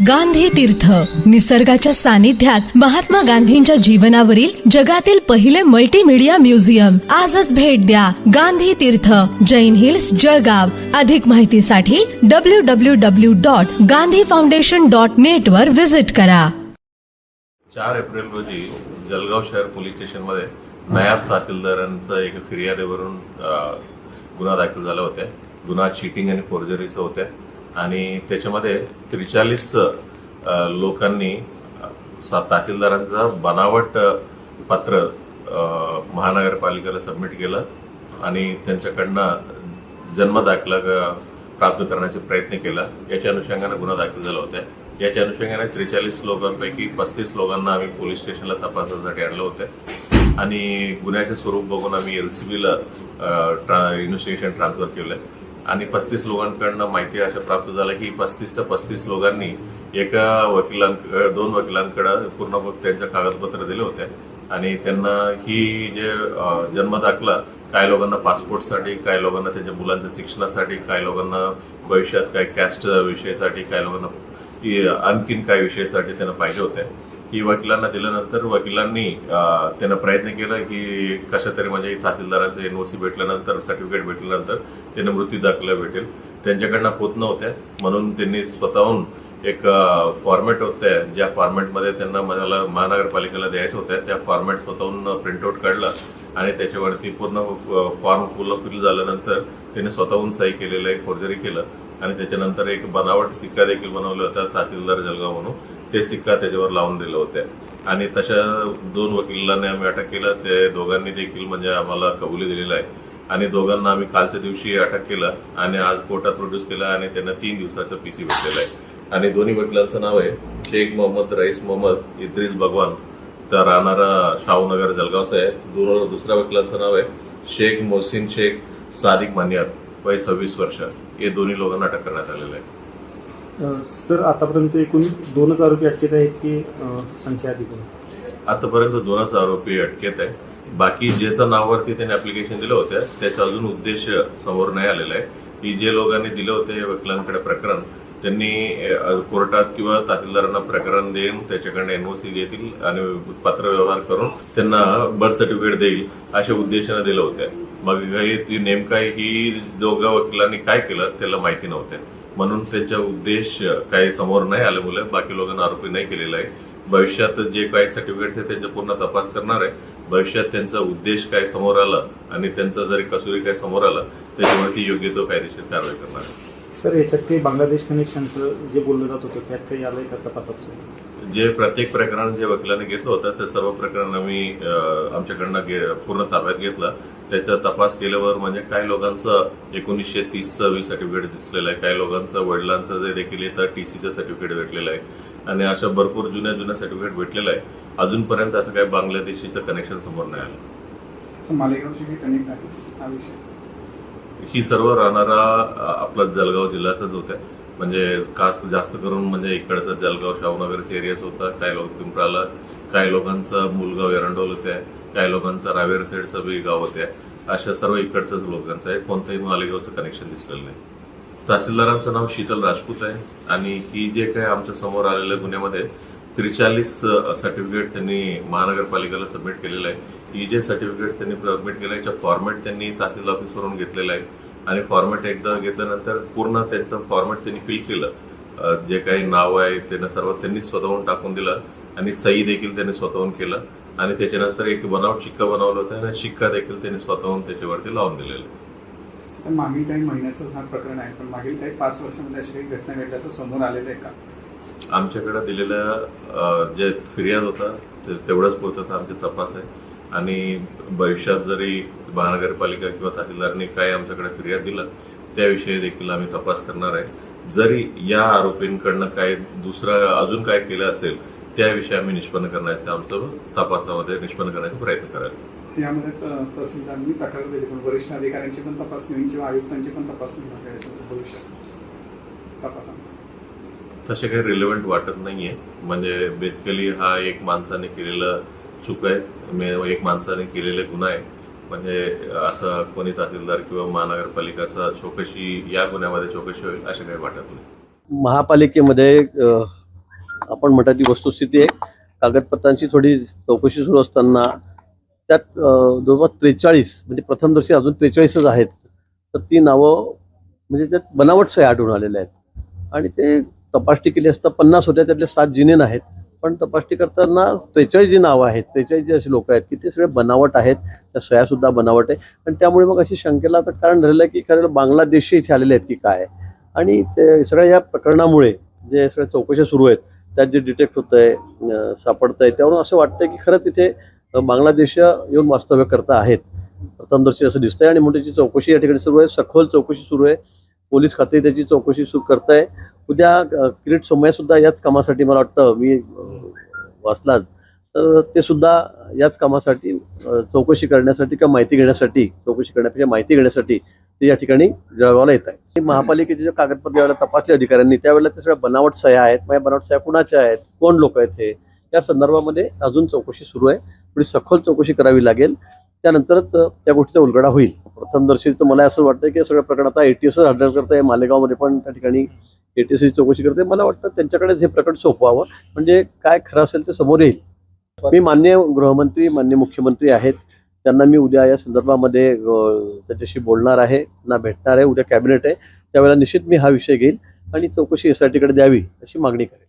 गांधी तीर्थ. निसर्गाच्या सानिध्यात महात्मा गांधींच्या जीवनावरील जगातील पहिले मल्टीमीडिया म्युझियम आजच भेट द्या गांधी तीर्थ. जैन हिल्स जळगाव. अधिक माहितीसाठी W W W dot Gandhi foundation dot net वर व्हिजिट करा. चार एप्रिल रोजी जळगाव शहर पोलीस स्टेशनमध्ये नायब तहसीलदारांचा एक फिर्यादीवरून गुन्हा दाखल झाला होता. गुन्हा चिटिंग आणि फोर्जरीचा होत्या आणि त्याच्यामध्ये त्रेचाळीस लोकांनी सा- तहसीलदारांचं बनावट पत्र महानगरपालिकेला सबमिट केलं आणि त्यांच्याकडनं जन्म दाखला प्राप्त करण्याचा प्रयत्न केला. याच्या अनुषंगाने गुन्हा दाखल झाला होता. याच्या अनुषंगाने त्रेचाळीस लोकांपैकी पस्तीस लोकांना आम्ही पोलीस स्टेशनला तपासासाठी आणलं होतं. आणि गुन्ह्याचे स्वरूप बघून आम्ही एल सी बीला ट्रा इन्व्हेस्टिगेशन ट्रान्सफर केलं. आणि पस्तीस लोकांकडनं माहिती अशा प्राप्त झाल्या की पस्तीसच्या पस्तीस लोकांनी एका वकिलांकडे दोन वकिलांकडे पूर्ण त्यांच्या कागदपत्र दिले होते आणि त्यांना ही जे जन्म दाखला काही लोकांना पासपोर्टसाठी काही लोकांना त्यांच्या मुलांच्या शिक्षणासाठी काही लोकांना भविष्यात काही कॅस्ट विषयासाठी काही लोकांना आणखीन काही विषयासाठी त्यांना पाहिजे होते ही वकिलांना दिल्यानंतर वकिलांनी त्यानं त्यांना प्रयत्न केला की कशा तरी म्हणजे तहसीलदारांचं सी भेटल्यानंतर सर्टिफिकेट भेटल्यानंतर त्यांना मृत्यू दाखला भेटेल. त्यांच्याकडनं होत नव्हत्या. म्हणून त्यांनी स्वतःहून एक फॉर्मॅट होत्या. ज्या फॉर्मॅटमध्ये त्यांना मला महानगरपालिकेला द्यायचं होत्या त्या फॉर्मॅट स्वतःहून प्रिंटआउट काढला आणि त्याच्यावरती पूर्ण फॉर्म पूर्ण फिल झाल्यानंतर त्याने स्वतःहून सही केलेलं एक फोर्जरी केलं. आणि त्याच्यानंतर एक बनावट सिक्का देखील बनवला होता तहसीलदार जळगाव म्हणून. ते सिक्का त्याच्यावर लावून दिलं होत्या. आणि तशा दोन वकिलांनी आम्ही अटक केलं. ते दोघांनी देखील म्हणजे आम्हाला कबुली दिलेलं आहे. आणि दोघांना आम्ही कालच्या दिवशी अटक केलं आणि आज कोर्टात प्रोड्यूस केलं आणि त्यांना तीन दिवसाचं पीसी भेटलेलं आहे. आणि दोन्ही वकिलांचं नाव आहे शेख मोहम्मद रईस मोहम्मद इद्रिस भगवान. तर राहणारा शाहूनगर जळगावचं आहे दोन दुसऱ्या वकिलांचं नाव आहे शेख मोहसिन शेख सादिक मान्यार. वय सव्वीस वर्ष. हे दोन्ही लोकांना अटक करण्यात आलेलं आहे. सर आतापर्यंत एकूण दोनच आरोपी अटकेत आहेत की संख्या अधिक आहे? आतापर्यंत दोनच आरोपी अटकेत आहे. बाकी ज्याच्या नावावरती त्यांनी अप्लिकेशन दिलं होतं त्याचा अजून उद्देश समोर नाही आलेला आहे. की जे लोकांनी दिले होते वकिलांकडे प्रकरण त्यांनी कोर्टात किंवा तहसीलदारांना प्रकरण देऊन त्याच्याकडनं एनओसी घेतील आणि पात्र व्यवहार करून त्यांना बर्थ सर्टिफिकेट देईल अशा उद्देशाने दिलं होत्या मग हे नेमका ही दोघा वकिलांनी काय केलं त्याला माहिती नव्हते. म्हणून त्यांचा उद्देश काही समोर नाही आल्यामुळे बाकी लोकांना आरोपी नाही केलेला आहे. भविष्यात जे काही सर्टिफिकेट्स आहेत त्यांचा पूर्ण तपास करणार आहे. भविष्यात त्यांचा उद्देश काय समोर आला आणि त्यांचा जरी कसुरी काय समोर आला त्याच्यावरती योग्य तो कायदेशीर कारवाई करणार आहे. सर याच्यात काही बांगलादेश कनेक्शनचं जे बोललं जात होतं त्यात काही आलंय का तपासात जे प्रत्येक प्रकरण जे वकिलांनी घेतलं होतं ते सर्व प्रकरण आम्ही आमच्याकडनं पूर्ण ताब्यात घेतलं. त्याचा तपास केल्यावर म्हणजे काही लोकांचं एकोणीसशे तीसचं वी सर्टिफिकेट दिसलेलं आहे. काही लोकांचं वडिलांचं जे देखील येतं टीसीचं सर्टिफिकेट भेटलेलं आहे. आणि अशा भरपूर जुन्या जुन्या सर्टिफिकेट भेटलेलं आहे. अजूनपर्यंत असं काही बांगलादेशीचं कनेक्शन समोर नाही आलं. मालेगावशी कनेक्ट आहे हा विषय. ही सर्व राहणारा आपला जळगाव जिल्ह्याचाच होत्या म्हणजे खास जास्त करून म्हणजे इकडचं जळगाव शाहूनगरचे एरियाच होता काही लोक पिंपराला काही लोकांचं मूलगाव एरंडोल होत्या काही लोकांचं रावेर साईडचं बी गाव होत्या अशा सर्व इकडचंच लोकांचं आहे. कोणतंही मालेगावचं कनेक्शन दिसलेलं नाही. तहसीलदारांचं नाव शीतल राजपूत आहे. आणि ही जे काही आमच्यासमोर आलेल्या गुन्ह्यामध्ये त्रेचाळीस सर्टिफिकेट त्यांनी महानगरपालिकेला सबमिट केलेलं आहे. ही जे सर्टिफिकेट त्यांनी सबमिट केलं याच्या फॉर्मॅट त्यांनी तहसील ऑफिसवरून घेतलेलं आहे. आणि फॉर्मॅट एकदा घेतल्यानंतर पूर्ण त्यांचं फॉर्मॅट त्यांनी फिल केलं. जे काही नाव आहे त्यांना सर्व त्यांनी स्वतःहून टाकून दिलं. आणि सही देखील त्यांनी स्वतःहून केलं. आणि त्याच्यानंतर एक बनावट शिक्का बनवला होता आणि शिक्का देखील त्यांनी स्वतःहून त्याच्यावरती लावून दिलेला आहे. मागील काही महिन्याचं हा प्रकरण आहे पण मागील काही पाच वर्षामध्ये अशी काही घटना घडल्याचं समोर आलेलं आहे का? आमच्याकडे दिलेलं जे फिर्याद होता ते तेवढंच पुरतं आमचे तपास आहे. आणि भविष्यात जरी महानगरपालिका किंवा तहसीलदारांनी काय आमच्याकडे फिर्याद दिला त्याविषयी देखील आम्ही तपास करणार आहे. जरी या आरोपींकडनं काय दुसरं अजून काय केलं असेल त्याविषयी आम्ही निष्पन्न करण्याचं आमचं तपासामध्ये निष्पन्न करण्याचा प्रयत्न करायचा यामध्ये तहसीलदारांनी तक्रार दिली पण वरिष्ठ अधिकाऱ्यांची पण तपासणी होईल किंवा आयुक्तांची पण तपासणी भविष्यात तपासा तसे काही रिलेव्हंट वाटत नाही आहे म्हणजे बेसिकली हा एक माणसाने केलेलं चूक आहे. मे- एक माणसाने केलेले गुन्हा आहे. म्हणजे असं कोणी तहसीलदार किंवा महानगरपालिकाचा चौकशी या गुन्ह्यामध्ये चौकशी होईल असं काही वाटत नाही. महापालिकेमध्ये आपण म्हणतात ती वस्तुस्थिती आहे. कागदपत्रांची थोडी चौकशी सुरू असताना त्यात जवळपास त्रेचाळीस म्हणजे प्रथम दर्शी अजून त्रेचाळीसच आहेत. तर ती नावं म्हणजे त्यात बनावट सह्या आढळून आलेल्या आहेत. आणि ते तपासणी केली असता पन्नास होत्या त्यातले सात जिनेन आहेत पण तपासणी करताना त्रेचाळीस जी नावं आहेत त्रेचाळीस जे असे लोक आहेत की ते सगळे बनावट आहेत त्या सयासुद्धा बनावट आहे. आणि त्यामुळे मग अशी शंकेला आता कारण झालेलं आहे की खरं बांगलादेशी इथे आलेले आहेत की काय आणि ते सगळ्या या प्रकरणामुळे जे सगळ्या चौकशा सुरू आहेत त्यात जे डिटेक्ट होत आहे सापडत आहे त्यावरून असं वाटतं की खरंच इथे बांगलादेश येऊन वास्तव्य करता आहेत. प्रथमदर्शी असं दिसतंय आणि म्हणून त्याची चौकशी या ठिकाणी सुरू आहे. सखोल चौकशी सुरू आहे. पोलीस खाते त्याची चौकशी सुरू करत आहे उद्या किरीट सोमय्यासुद्धा याच कामासाठी मला वाटतं मी अं, वाचलाच. तर ते सुद्धा याच कामासाठी चौकशी करण्यासाठी किंवा माहिती घेण्यासाठी चौकशी करण्यापेक्षा माहिती घेण्यासाठी ते या ठिकाणी जळगावला येत आहे महापालिकेचे जे कागदपत्र ज्यावेळेला तपासले अधिकाऱ्यांनी त्यावेळेला ते सगळ्या बनावट सह्या आहेत. माझ्या बनावट सह्या कुणाच्या आहेत? कोण लोक आहेत हे? या संदर्भामध्ये अजून चौकशी सुरू आहे. थोडी सखोल चौकशी करावी लागेल. त्यानंतरच त्या गोष्टीचा उलगडा होईल. प्रथमदर्शी तर मला असं वाटतं की सगळ्या सगळं प्रकरण आता एटीएस हँडल करत आहे मालेगावमध्ये पण त्या ठिकाणी एटीएसची चौकशी करते मला वाटतं त्यांच्याकडेच हे प्रकरण सोपवावं. म्हणजे काय खरं असेल ते समोर येईल. मी मान्य गृहमंत्री मान्य मुख्यमंत्री आहेत. त्यांना मी उद्या या संदर्भामध्ये त्याच्याशी बोलणार आहे. त्यांना भेटणार आहे. उद्या कॅबिनेट आहे. त्यावेळेला निश्चित मी हा विषय घेईल आणि चौकशी एस आय टीकडे द्यावी अशी मागणी करेन.